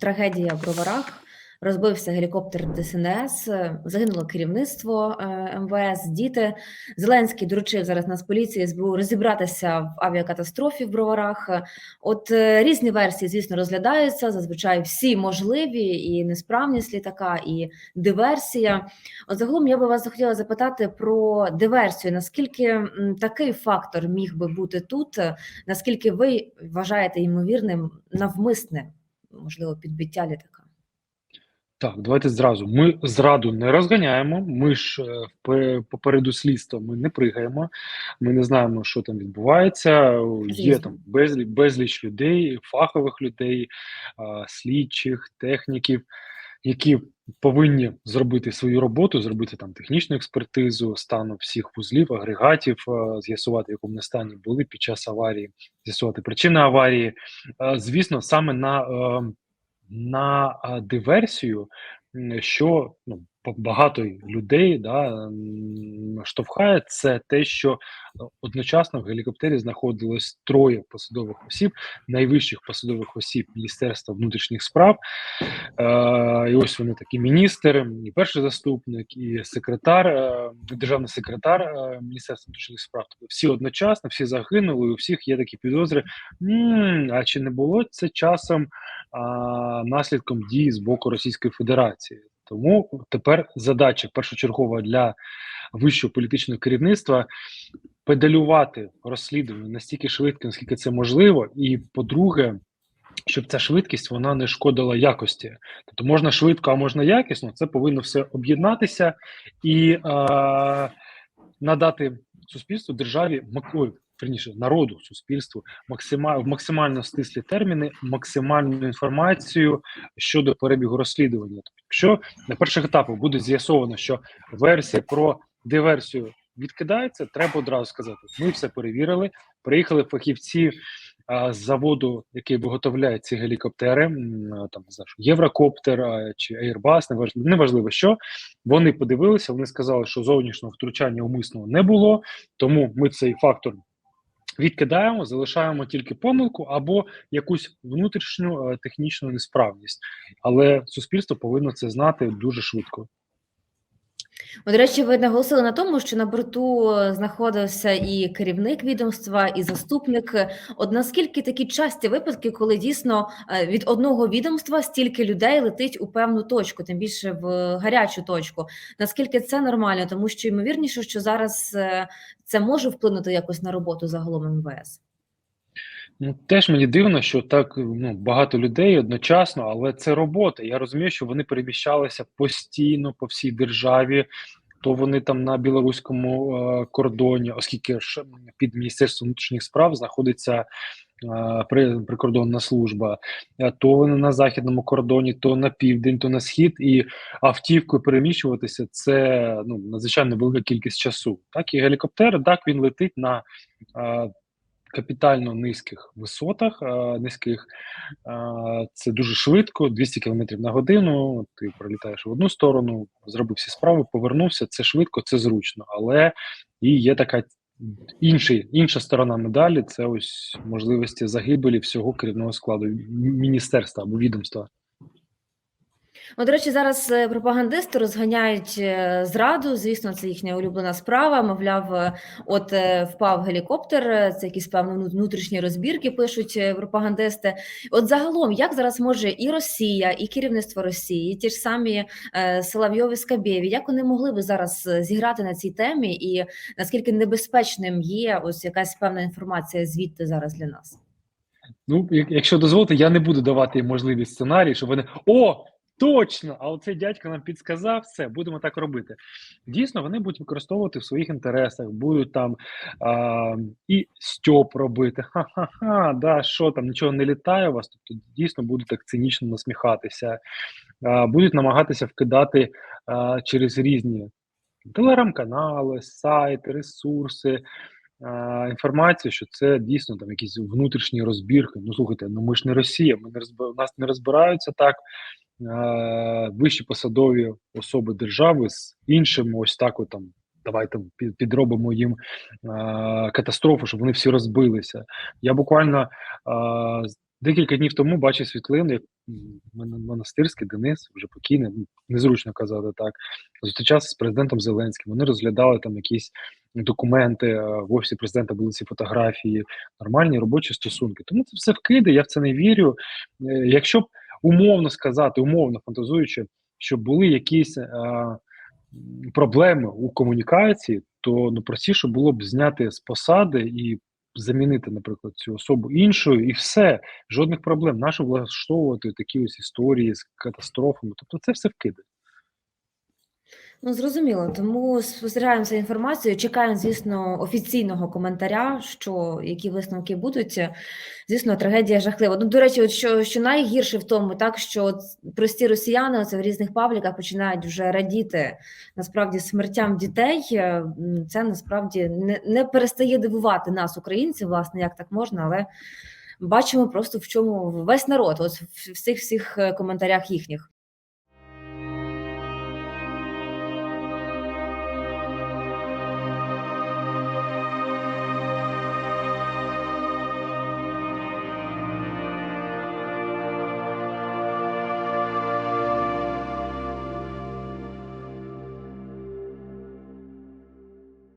трагедія в Броварах. Розбився гелікоптер ДСНС, загинуло керівництво е, МВС, діти. Зеленський доручив зараз нас поліції СБУ розібратися в авіакатастрофі в Броварах. От е, різні версії, звісно, розглядаються. Зазвичай всі можливі, і несправність літака, і диверсія. От загалом я би вас захотіла запитати про диверсію. Наскільки такий фактор міг би бути тут? Наскільки ви вважаєте ймовірним навмисне, можливо, підбиття літака? Так, давайте зразу. Ми зраду не розганяємо. Ми ж е, попереду слідства ми не пригаємо. Ми не знаємо, що там відбувається. Є там безліч, безліч людей, фахових людей, слідчих, техніків, які повинні зробити свою роботу, зробити там технічну експертизу стану всіх вузлів, агрегатів, е, з'ясувати, в якому не стані були під час аварії, з'ясувати причини аварії. Е, Звісно, саме на е, на диверсію, що ну, багато людей да, штовхає, це те, що е, одночасно в гелікоптері знаходилось троє посадових осіб, найвищих посадових осіб Міністерства внутрішніх справ. Е, і ось вони такі міністр, і перший заступник, і секретар, е, державний секретар е, Міністерства внутрішніх справ. Тобто всі одночасно, всі загинули, і у всіх є такі підозри. «М, а чи не було це часом а, наслідком дій з боку Російської Федерації? Тому тепер задача першочергова для вищого політичного керівництва педалювати розслідування настільки швидко, наскільки це можливо, і по-друге, щоб ця швидкість вона не шкодила якості. Тобто можна швидко, а можна якісно. Це повинно все об'єднатися і е, надати суспільству, державі, мак- ой, верніше, народу, суспільству максима, в максимально стислі терміни, максимальну інформацію щодо перебігу розслідування. Якщо на перших етапах буде з'ясовано, що версія про диверсію відкидається, треба одразу сказати: ми все перевірили. Приїхали фахівці а, з заводу, який виготовляє ці гелікоптери, а, там не знаю, Єврокоптер а, чи Airbus, неважливо, неважливо що. Вони подивилися, вони сказали, що зовнішнього втручання умисного не було, тому ми цей фактор відкидаємо, залишаємо тільки помилку або якусь внутрішню е, технічну несправність. Але суспільство повинно це знати дуже швидко. От, До речі, ви наголосили на тому, що на борту е, знаходився і керівник відомства, і заступник. От наскільки такі часті випадки, коли дійсно е, від одного відомства стільки людей летить у певну точку, тим більше в гарячу точку. Наскільки це нормально? Тому що ймовірніше, що зараз е, це може вплинути якось на роботу загалом МВС. Ну теж мені дивно, що так ну багато людей одночасно, але це робота. Я розумію, що вони переміщалися постійно по всій державі. То вони там на білоруському е, кордоні, оскільки ж під міністерством внутрішніх справ знаходиться е, прикордонна служба, е, то вони на західному кордоні, то на південь, то на схід, і автівкою переміщуватися це ну надзвичайно велика кількість часу. Так і гелікоптер, так він летить на е, капітально низьких висотах, низьких. Це дуже швидко, 200 км на годину. Ти пролітаєш в одну сторону, зробив всі справи, повернувся. Це швидко, це зручно. Але і є така інший, інша сторона медалі це ось можливості загибелі всього керівного складу міністерства або відомства. Ну, до речі, зараз е, пропагандисти розганяють е, зраду. Звісно, це їхня улюблена справа. Мовляв, е, от впав гелікоптер, це якісь певно внутрішні розбірки пишуть пропагандисти. От загалом, як зараз може і Росія, і керівництво Росії, і ті ж самі Соловйові Скабєві, як вони могли би зараз зіграти на цій темі, і наскільки небезпечним є ось якась певна інформація звідти зараз для нас? Ну, якщо дозволите, я не буду давати можливість сценарій, щоб вони о. Точно, а оцей дядько нам підсказав все, будемо так робити. Дійсно, вони будуть використовувати в своїх інтересах, будуть там а, і стьоп робити. Ха-ха-ха, да, що там, нічого не літає у вас. Тобто дійсно будуть так цинічно насміхатися, а, будуть намагатися вкидати а, через різні телеграм-канали, сайти, ресурси. Інформацію, що це дійсно там якісь внутрішні розбірки. Ну слухайте, ну ми ж не Росія, ми не розб... нас не розбираються так вищі посадові особи держави з іншими, ось так там. Давайте підробимо їм е, катастрофу, щоб вони всі розбилися. Я буквально е, декілька днів тому бачив світлину, як монастирський Денис, вже покійний, ну, незручно казати так, зустрічався з президентом Зеленським. Вони розглядали там якісь документи, е, в офісі президента були ці фотографії, нормальні робочі стосунки. Тому це все вкиди, я в це не вірю. Е, Якщо б умовно сказати, умовно фантазуючи, що були якісь е, проблеми у комунікації, то ну простіше було б зняти з посади і замінити, наприклад, цю особу іншою, і все, жодних проблем. Нащо влаштовувати такі ось історії з катастрофами? Тобто це все вкиди. Ну, зрозуміло, тому спостерігаємо за інформацією. Чекаємо, звісно, офіційного коментаря, що які висновки будуть. Звісно, трагедія жахлива. Ну, до речі, от що, що найгірше в тому, так що прості росіяни це в різних пабліках починають вже радіти насправді смертям дітей. Е, Це насправді не, не перестає дивувати нас, українців, власне, як так можна, але бачимо просто в чому весь народ, от в в цих всіх е, коментарях їхніх.